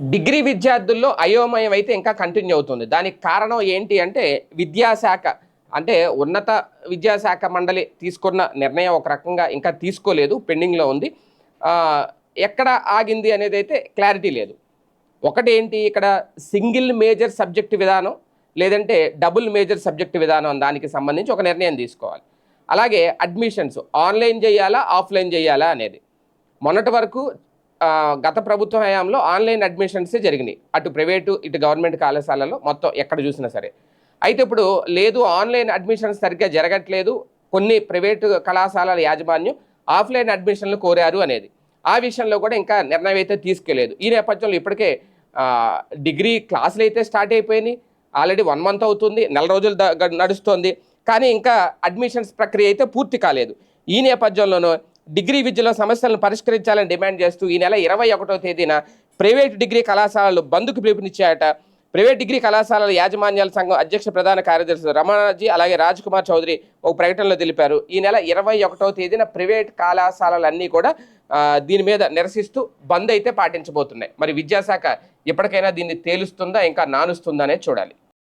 Degree విద్యార్థుల్లో అయోమయం అయితే ఇంకా కంటిన్యూ అవుతుంది. దానికి కారణం ఏంటి అంటే విద్యాశాఖ అంటే ఉన్నత విద్యాశాఖ మండలి తీసుకున్న నిర్ణయం ఒక రకంగా ఇంకా తీసుకోలేదు పెండింగ్లో ఉంది. ఎక్కడ ఆగింది అనేది అయితే క్లారిటీ లేదు. ఒకటి ఏంటి ఇక్కడ సింగిల్ మేజర్ సబ్జెక్ట్ విధానం లేదంటే డబుల్ మేజర్ సబ్జెక్ట్ విధానం దానికి సంబంధించి ఒక నిర్ణయం తీసుకోవాలి. అలాగే అడ్మిషన్స్ ఆన్లైన్ చేయాలా ఆఫ్లైన్ చేయాలా అనేది. మొన్నటి వరకు గత ప్రభుత్వ హయాంలో ఆన్లైన్ అడ్మిషన్సే జరిగినాయి. అటు ప్రైవేటు ఇటు గవర్నమెంట్ కళాశాలలో మొత్తం ఎక్కడ చూసినా సరే. అయితే ఇప్పుడు లేదు ఆన్లైన్ అడ్మిషన్స్ సరిగ్గా జరగట్లేదు. కొన్ని ప్రైవేటు కళాశాలల యాజమాన్యం ఆఫ్లైన్ అడ్మిషన్లు కోరారు అనేది. ఆ విషయంలో కూడా ఇంకా నిర్ణయం అయితే తీసుకెళ్ళేదు. ఈ నేపథ్యంలో ఇప్పటికే డిగ్రీ క్లాసులు అయితే స్టార్ట్ అయిపోయినాయి. ఆల్రెడీ వన్ మంత్ అవుతుంది నెల రోజులు నడుస్తోంది. కానీ ఇంకా అడ్మిషన్స్ ప్రక్రియ అయితే పూర్తి కాలేదు. ఈ నేపథ్యంలోనూ డిగ్రీ విద్యలో సమస్యలను పరిష్కరించాలని డిమాండ్ చేస్తూ ఈ నెల ఇరవై ఒకటో తేదీన ప్రైవేట్ డిగ్రీ కళాశాలలు బంద్కు పిలుపునిచ్చాయట. ప్రైవేట్ డిగ్రీ కళాశాలల యాజమాన్యాల సంఘం అధ్యక్ష ప్రధాన కార్యదర్శి రమణాజీ అలాగే రాజ్ కుమార్ చౌదరి ఒక ప్రకటనలో తెలిపారు. ఈ నెల ఇరవై ఒకటో తేదీన ప్రైవేట్ కళాశాలలన్నీ కూడా దీని మీద నిరసిస్తూ బంద్ అయితే పాటించబోతున్నాయి. మరి విద్యాశాఖ ఎప్పటికైనా దీన్ని తేలుస్తుందా ఇంకా నానుస్తుందా అనేది చూడాలి.